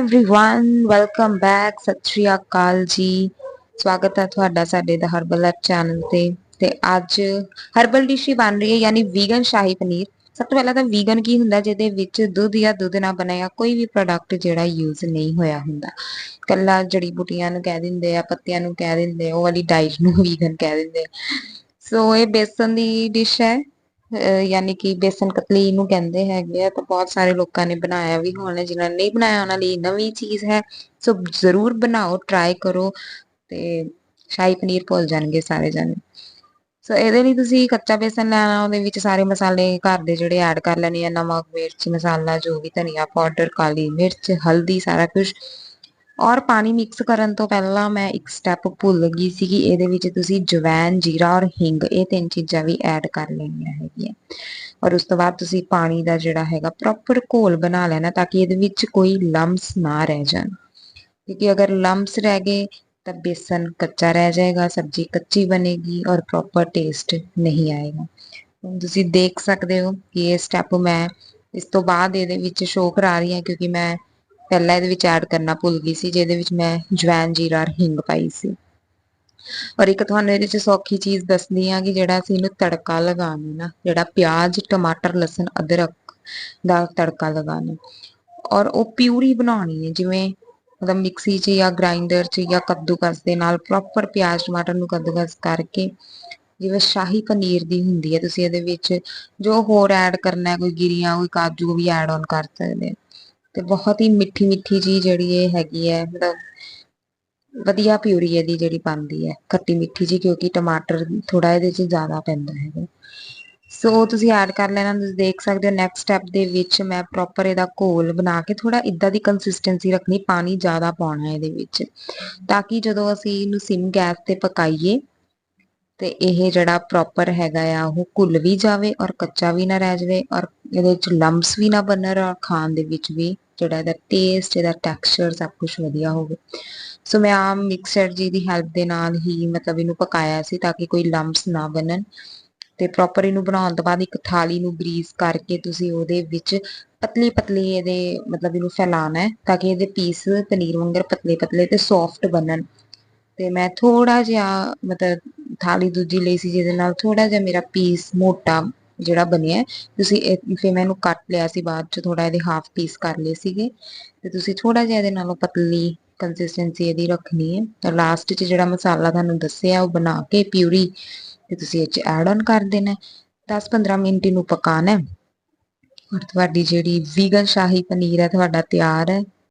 Everyone welcome back ਸਤਿ ਸ਼੍ਰੀ ਅਕਾਲ ਜੀ ਸਵਾਗਤ ਹੈ ਤੁਹਾਡਾ ਸਾਡੇ ਦਾ ਹਰਬਲ ਐਪ ਚੈਨਲ ਤੇ ਤੇ ਅੱਜ ਹਰਬਲ ਡਿਸ਼ ਹੀ ਬਣ ਰਹੀ ਹੈ ਯਾਨੀ ਵੀਗਨ ਸ਼ਾਹੀ ਪਨੀਰ ਸਭ ਤੋਂ ਪਹਿਲਾਂ ਤਾਂ ਵੀਗਨ ਕੀ ਹੁੰਦਾ ਜਿਹਦੇ ਵਿੱਚ ਦੁੱਧ ਜਾਂ ਦੁੱਧ ਨਾਲ ਬਣਿਆ ਕੋਈ ਵੀ ਪ੍ਰੋਡਕਟ ਜਿਹੜਾ ਯੂਜ਼ ਨਹੀਂ ਹੋਇਆ ਹੁੰਦਾ ਕੱਲਾ ਜੜੀ ਬੂਟੀਆਂ ਨੂੰ ਕਹਿ ਦਿੰਦੇ ਆ ਪੱਤਿਆਂ ਨੂੰ ਕਹਿ ਦਿੰਦੇ ਆ, ਉਹ ਵਾਲੀ ਡਾਈਟ ਨੂੰ ਵੀਗਨ ਕਹਿ ਦਿੰਦੇ ਸੋ ਇਹ ਬੇਸਨ ਦੀ ਡਿਸ਼ ਹੈ ਅਹ ਯਾਨੀ ਕਿ ਬੇਸਨ ਕਤਲੀ ਨੂੰ ਕਹਿੰਦੇ ਹੈਗੇ ਆ, ਤਾਂ ਬਹੁਤ ਸਾਰੇ ਲੋਕਾਂ ਨੇ ਬਣਾਇਆ ਵੀ ਹੋਣਾ ਜਿਨ੍ਹਾਂ ਨੇ ਨਹੀਂ ਬਣਾਇਆ ਉਹਨਾਂ ਲਈ ਨਵੀਂ ਚੀਜ਼ ਹੈ, ਸੋ ਜ਼ਰੂਰ ਬਣਾਓ ਟਰਾਈ ਕਰੋ ਤੇ ਸ਼ਾਹੀ ਪਨੀਰ ਭੁੱਲ ਜਾਣਗੇ ਸਾਰੇ ਜਾਣੇ। ਸੋ ਇਹਦੇ ਲਈ ਤੁਸੀਂ ਕੱਚਾ ਬੇਸਨ ਲੈਣਾ, ਉਹਦੇ ਵਿੱਚ ਸਾਰੇ ਮਸਾਲੇ ਘਰ ਦੇ ਜਿਹੜੇ ਐਡ ਕਰ ਲੈਣੇ ਆ, ਨਮਕ, ਮਿਰਚ, ਮਸਾਲਾ, ਜੋ ਵੀ ਧਨੀਆ ਪਾਊਡਰ ਕਾਲੀ ਮਿਰਚ, ਹਲਦੀ, ਸਾਰਾ ਕੁਝ ਔਰ ਪਾਣੀ ਮਿਕਸ ਕਰਨ ਤੋਂ ਪਹਿਲਾਂ ਮੈਂ ਇੱਕ ਸਟੈਪ ਭੁੱਲ ਗਈ ਸੀ ਕਿ ਇਹਦੇ ਵਿੱਚ ਤੁਸੀਂ ਜਵੈਨ, ਜੀਰਾ ਔਰ ਹਿੰਗ ਇਹ ਤਿੰਨ ਚੀਜ਼ਾਂ ਵੀ ਐਡ ਕਰ ਲੈਣੀਆਂ ਹੈਗੀਆਂ। ਔਰ ਉਸ ਤੋਂ ਬਾਅਦ ਤੁਸੀਂ ਪਾਣੀ ਦਾ ਜਿਹੜਾ ਹੈਗਾ ਪ੍ਰੋਪਰ ਘੋਲ ਬਣਾ ਲੈਣਾ ਤਾਂ ਕਿ ਇਹਦੇ ਵਿੱਚ ਕੋਈ ਲੰਮਸ ਨਾ ਰਹਿ ਜਾਣ। ਕਿਉਂਕਿ ਅਗਰ ਲੰਮਸ ਰਹਿ ਗਏ ਤਾਂ ਬੇਸਨ ਕੱਚਾ ਰਹਿ ਜਾਏਗਾ, ਸਬਜ਼ੀ ਕੱਚੀ ਬਣੇਗੀ ਔਰ ਪ੍ਰੋਪਰ ਟੇਸਟ ਨਹੀਂ ਆਏਗਾ। ਹੁਣ ਤੁਸੀਂ ਦੇਖ ਸਕਦੇ ਹੋ ਕਿ ਇਹ ਸਟੈਪ ਮੈਂ ਇਸ ਤੋਂ ਬਾਅਦ ਇਹਦੇ ਵਿੱਚ ਸ਼ੋਅ ਕਰਾ ਰਹੀ ਹਾਂ ਕਿਉਂਕਿ ਮੈਂ ਪਹਿਲਾਂ ਇਹਦੇ ਵਿੱਚ ਐਡ ਕਰਨਾ ਭੁੱਲ ਗਈ ਸੀ, ਜਿਹਦੇ ਵਿੱਚ ਮੈਂ ਜਵੈਨ ਜੀਰਾ ਔਰ ਹਿੰਗ ਪਾਈ ਸੀ। ਔਰ ਇੱਕ ਤੁਹਾਨੂੰ ਇਹਦੇ ਵਿੱਚ ਸੌਖੀ ਚੀਜ਼ ਦੱਸਦੀ ਆ ਕਿ ਜਿਹੜਾ ਅਸੀਂ ਇਹਨੂੰ ਤੜਕਾ ਲਗਾਉਣਾ ਨਾ, ਜਿਹੜਾ ਪਿਆਜ਼, ਟਮਾਟਰ, ਲਸਣ, ਅਦਰਕ ਦਾ ਤੜਕਾ ਲਗਾਉਣਾ। ਔਰ ਉਹ ਪਿਊਰੀ ਬਣਾਉਣੀ ਹੈ, ਜਿਵੇਂ ਮਤਲਬ ਮਿਕਸੀ 'ਚ ਜਾਂ ਗ੍ਰਾਈਂਡਰ 'ਚ ਜਾਂ ਕੱਦੂਕਸ ਦੇ ਨਾਲ ਪ੍ਰੋਪਰ ਪਿਆਜ਼, ਟਮਾਟਰ ਨੂੰ ਕੱਦੂਕਸ ਕਰਕੇ, ਜਿਵੇਂ ਸ਼ਾਹੀ ਪਨੀਰ ਦੀ ਹੁੰਦੀ ਹੈ, ਤੁਸੀਂ ਇਹਦੇ ਵਿੱਚ ਜੋ ਹੋਰ ਐਡ ਕਰਨਾ ਹੈ, ਕੋਈ ਗਿਰੀਆਂ, ਕੋਈ ਕਾਜੂ ਵੀ ਐਡ ਆਨ ਕਰ ਸਕਦੇ ਤੇ ਬਹੁਤ ਹੀ ਮਿੱਠੀ ਮਿੱਠੀ ਜੀ ਜਿਹੜੀ ਇਹ ਹੈਗੀ ਹੈ ਮਤਲਬ ਵਧੀਆ ਪਿਊਰੀ ਇਹਦੀ ਜਿਹੜੀ ਬਣਦੀ ਹੈ, ਖੱਟੀ ਮਿੱਠੀ ਜੀ, ਕਿਉਂਕਿ ਟਮਾਟਰ ਥੋੜਾ ਇਹਦੇ 'ਚ ਜ਼ਿਆਦਾ ਪੈਂਦਾ ਹੈਗਾ। ਸੋ ਤੁਸੀਂ ਐਡ ਕਰ ਲੈਣਾ, ਤੁਸੀਂ ਦੇਖ ਸਕਦੇ ਹੋ ਨੈਕਸਟ ਸਟੈਪ ਦੇ ਵਿੱਚ ਮੈਂ ਪ੍ਰੋਪਰ ਇਹਦਾ ਘੋਲ ਬਣਾ ਕੇ ਥੋੜਾ ਇਦਾਂ ਦੀ ਕੰਸਿਸਟੈਂਸੀ ਰੱਖਣੀ, ਪਾਣੀ ਜ਼ਿਆਦਾ ਪਾਉਣਾ ਇਹਦੇ ਵਿੱਚ। ਤਾਂ ਕਿ ਜਦੋਂ ਅਸੀਂ ਇਹਨੂੰ ਸਿਮ ਗੈਸ ਤੇ ਪਕਾਈਏ ਤੇ ਇਹ ਜਿਹੜਾ ਪ੍ਰੋਪਰ ਹੈਗਾ ਆ, ਉਹ ਘੁੱਲ ਵੀ ਜਾਵੇ ਔਰ ਕੱਚਾ ਵੀ ਨਾ ਰਹਿ ਜਾਵੇ ਔਰ ਇਹਦੇ ਵਿੱਚ ਲੰਪਸ ਵੀ ਨਾ ਬਣਨ ਔਰ ਖਾਣ ਦੇ ਵਿੱਚ ਵੀ ਜਿਹੜਾ ਇਹਦਾ ਟੇਸਟ ਇਹਦਾ ਟੈਕਸਚਰ ਸਭ ਕੁਝ ਵਧੀਆ ਹੋਵੇ। ਸੋ ਮੈਂ ਆ ਮਿਕਸਰ ਜੀ ਦੀ ਹੈਲਪ ਦੇ ਨਾਲ ਹੀ ਮਤਲਬ ਇਹਨੂੰ ਪਕਾਇਆ ਸੀ ਤਾਂ ਕਿ ਕੋਈ ਲੰਪਸ ਨਾ ਬਣਨ। ਤੇ ਪ੍ਰੋਪਰ ਇਹਨੂੰ ਬਣਾਉਣ ਤੋਂ ਬਾਅਦ ਇੱਕ ਥਾਲੀ ਨੂੰ ਗਰੀਸ ਕਰਕੇ ਤੁਸੀਂ ਉਹਦੇ ਵਿੱਚ ਪਤਲੀ ਪਤਲੀ ਇਹਦੇ ਮਤਲਬ ਇਹਨੂੰ ਫੈਲਾਣਾ ਹੈ ਤਾਂ ਕਿ ਇਹਦੇ ਪੀਸ ਪਨੀਰ ਵਾਂਗਰ ਪਤਲੇ ਪਤਲੇ ਤੇ ਸੌਫਟ ਬਣਨ। ਤੇ ਮੈਂ ਥੋੜਾ ਜਿਹਾ ਮਤਲਬ ਥਾਲੀ ਦੂਜੀ ਲਈ ਸੀ, ਜਿਹਦੇ ਨਾਲ ਥੋੜਾ ਜਿਹਾ ਮੇਰਾ ਪੀਸ ਮੋਟਾ ਜਿਹੜਾ ਬਣਿਆ ਤੁਸੀਂ ਫਿਰ ਮੈਂ ਇਹਨੂੰ ਕੱਟ ਲਿਆ ਸੀ ਬਾਅਦ ਚ ਥੋੜਾ ਇਹਦੇ ਹਾਫ ਪੀਸ ਕਰ ਲਏ ਸੀਗੇ। ਤੇ ਤੁਸੀਂ ਥੋੜਾ ਜਿਹਾ ਇਹਦੇ ਨਾਲੋਂ ਪਤਲੀ ਕੰਸਿਸਟੈਂਸੀ ਇਹਦੀ ਰੱਖਣੀ ਹੈ। ਤਾਂ ਲਾਸਟ 'ਚ ਜਿਹੜਾ ਮਸਾਲਾ ਤੁਹਾਨੂੰ ਦੱਸਿਆ, ਉਹ ਬਣਾ ਕੇ ਪਿਊਰੀ ਤੇ ਤੁਸੀਂ ਇਹ 'ਚ ਐਡ ਆਨ ਕਰ ਦੇਣਾ 10-15 ਮਿੰਟ ਇਹਨੂੰ ਪਕਾਣਾ ਔਰ ਤੁਹਾਡੀ ਜਿਹੜੀ ਵੀਗਨ ਸ਼ਾਹੀ ਪਨੀਰ ਹੈ, ਤੁਹਾਡਾ ਤਿਆਰ ਹੈ।